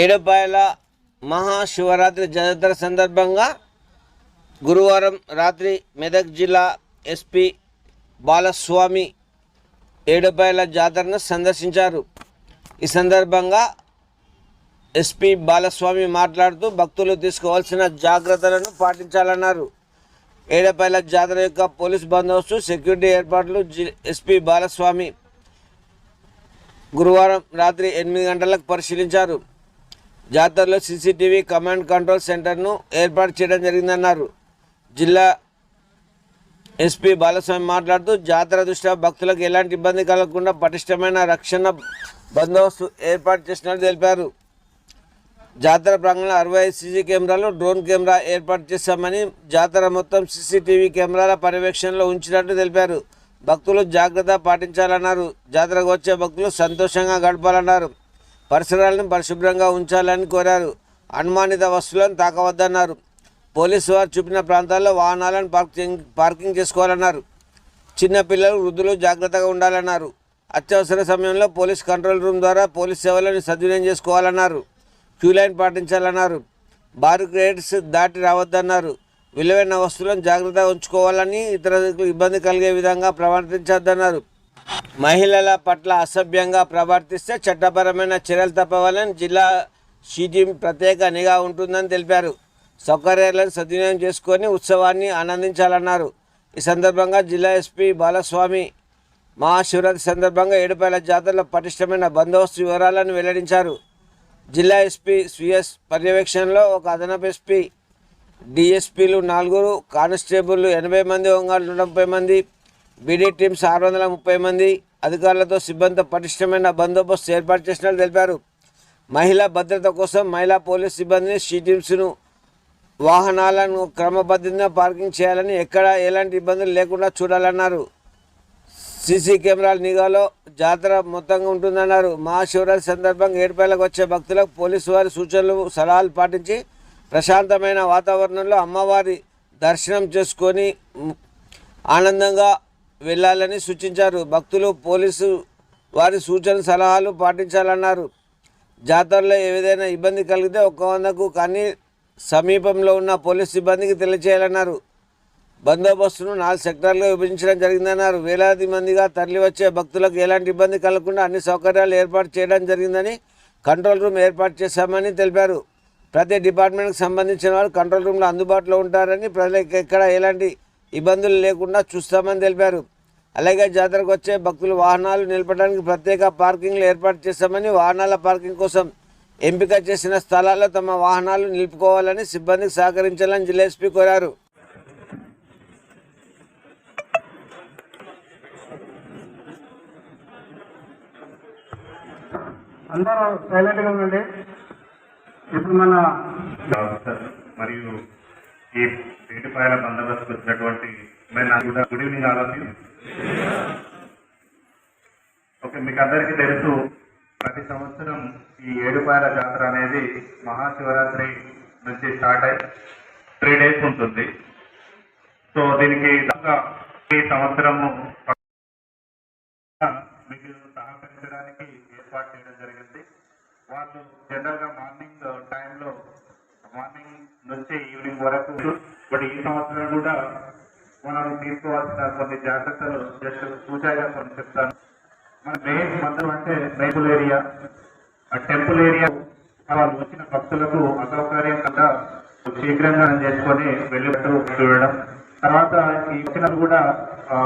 ఏడుపాయల మహాశివరాత్రి జాతర సందర్భంగా గురువారం రాత్రి మెదక్ జిల్లా ఎస్పీ బాలస్వామి ఏడుపాయల జాతరను సందర్శించారు. ఈ సందర్భంగా ఎస్పీ బాలస్వామి మాట్లాడుతూ భక్తులు తీసుకోవాల్సిన జాగ్రత్తలను పాటించాలన్నారు. ఏడపల్లి జాతర యొక్క పోలీస్ బందోబస్తు సెక్యూరిటీ ఏర్పాట్లు జి ఎస్పీ బాలస్వామి గురువారం రాత్రి ఎనిమిది గంటలకు పరిశీలించారు. జాతరలో సీసీటీవీ కమాండ్ కంట్రోల్ సెంటర్ను ఏర్పాటు చేయడం జరిగిందన్నారు. జిల్లా ఎస్పీ బాలస్వామి మాట్లాడుతూ జాతర దృష్ట్యా భక్తులకు ఎలాంటి ఇబ్బంది కలగకుండా పటిష్టమైన రక్షణ బందోబస్తు ఏర్పాటు చేసినట్లు తెలిపారు. జాతర ప్రాంగణంలో అరవై ఐదు సీసీ కెమెరాలు డ్రోన్ కెమెరా ఏర్పాటు చేశామని జాతర మొత్తం సీసీటీవీ కెమెరాల పర్యవేక్షణలో ఉంచినట్లు తెలిపారు. భక్తులు జాగ్రత్త పాటించాలన్నారు. జాతరకు వచ్చే భక్తులు సంతోషంగా గడపాలన్నారు. పరిసరాలను పరిశుభ్రంగా ఉంచాలని కోరారు. అనుమానిత వస్తువులను తాకవద్దన్నారు. పోలీసు వారు చూపిన ప్రాంతాల్లో వాహనాలను పార్కింగ్ పార్కింగ్ చేసుకోవాలన్నారు. చిన్నపిల్లలు వృద్ధులు జాగ్రత్తగా ఉండాలన్నారు. అత్యవసర సమయంలో పోలీస్ కంట్రోల్ రూమ్ ద్వారా పోలీస్ సేవలను సద్వినియోగం చేసుకోవాలన్నారు. క్యూ లైన్ పాటించాలన్నారు. బారికేడ్స్ దాటి రావద్దన్నారు. విలువైన వస్తువులను జాగ్రత్తగా ఉంచుకోవాలని ఇతరులకు ఇబ్బంది కలిగే విధంగా ప్రవర్తించొద్దన్నారు. మహిళల పట్ల అసభ్యంగా ప్రవర్తిస్తే చట్టపరమైన చర్యలు తప్పవాలని జిల్లా సిటీ ప్రత్యేక నిఘా ఉంటుందని తెలిపారు. సౌకర్యాలను సద్వినియోగం చేసుకొని ఉత్సవాన్ని ఆనందించాలన్నారు. ఈ సందర్భంగా జిల్లా ఎస్పీ బాలస్వామి మహాశివరాత్రి సందర్భంగా ఏడుపాయల జాతరలో పటిష్టమైన బందోబస్తు వివరాలను వెల్లడించారు. జిల్లా ఎస్పీ స్వీఎస్ పర్యవేక్షణలో ఒక అదనపు ఎస్పీ డిఎస్పీలు నలుగురు కానిస్టేబుల్ ఎనభై మంది ఒంగాలు ముప్పై మంది బీడీ టీమ్స్ ఆరు వందల ముప్పై మంది అధికారులతో సిబ్బందితో పటిష్టమైన బందోబస్తు ఏర్పాటు చేసినట్లు తెలిపారు. మహిళా భద్రత కోసం మహిళా పోలీస్ సిబ్బందిని షీ టీమ్స్ను వాహనాలను క్రమబద్ధంగా పార్కింగ్ చేయాలని ఎక్కడ ఎలాంటి ఇబ్బందులు లేకుండా చూడాలన్నారు. సీసీ కెమెరాల నిఘాలో జాతర మొత్తంగా ఉంటుందన్నారు. మహాశివరాత్రి సందర్భంగా ఏడుపేలకు వచ్చే భక్తులకు పోలీసు వారి సూచనలు సలహాలు పాటించి ప్రశాంతమైన వాతావరణంలో అమ్మవారి దర్శనం చేసుకొని ఆనందంగా వెళ్ళాలని సూచించారు. భక్తులు పోలీసు వారి సూచన సలహాలు పాటించాలన్నారు. జాతరలో ఏదైనా ఇబ్బంది కలిగితే ఒక్క వందకు కానీ సమీపంలో ఉన్న పోలీస్ సిబ్బందికి తెలియజేయాలన్నారు బందోబస్తును నాలుగు సెక్టార్లుగా విభజించడం జరిగిందన్నారు. వేలాది మందిగా తరలివచ్చే భక్తులకు ఎలాంటి ఇబ్బంది కలగకుండా అన్ని సౌకర్యాలు ఏర్పాటు చేయడం జరిగిందని కంట్రోల్ రూమ్ ఏర్పాటు చేశామని తెలిపారు. ప్రతి డిపార్ట్మెంట్కి సంబంధించిన వారు కంట్రోల్ రూమ్లో అందుబాటులో ఉంటారని ప్రజలకు ఎక్కడ ఎలాంటి ఇబ్బందులు లేకుండా చూస్తామని తెలిపారు. అలాగే జాతరకు వచ్చే భక్తులు వాహనాలు నిలపడానికి ప్రత్యేక పార్కింగ్లు ఏర్పాటు చేశామని వాహనాల పార్కింగ్ కోసం ఎంపిక చేసిన స్థలాల్లో తమ వాహనాలు నిలుపుకోవాలని సిబ్బందికి సహకరించాలని జిల్లా ఎస్పీ కోరారు. అందరూ సైలెంట్గా ఉండండి. ఇప్పుడు మన మరియు ఈ వేటిపాయల బందోబస్తు వచ్చినటువంటి మరి నాకు good evening all of you. Okay మీకు అందరికీ తెలుసు ప్రతి సంవత్సరం ఈ ఏడుపాయల జాతర అనేది మహాశివరాత్రి నుంచి స్టార్ట్ అయి త్రీ డేస్ ఉంటుంది. సో దీనికి ఈ సంవత్సరము మీకు సహకరించడానికి ఏర్పాటు చేయడం జరిగింది. వాళ్ళు జనరల్గా మార్నింగ్ టైంలో మార్నింగ్ నుంచి ఈవినింగ్ వరకు బట్ ఈ సంవత్సరం కూడా మనం తీసుకోవాల్సిన కొన్ని జాగ్రత్తలు జస్ట్ సూచాయిగా కొన్ని చెప్తాను. మన మెయిన్ మందం అంటే టెంపుల్ ఏరియా. ఆ టెంపుల్ ఏరియా వాళ్ళు వచ్చిన భక్తులకు అసౌకర్యం కదా శీఘ్రంగా చేసుకొని వెళ్ళిపోతూ చూడడం. తర్వాత ఈ వచ్చిన కూడా ఆ,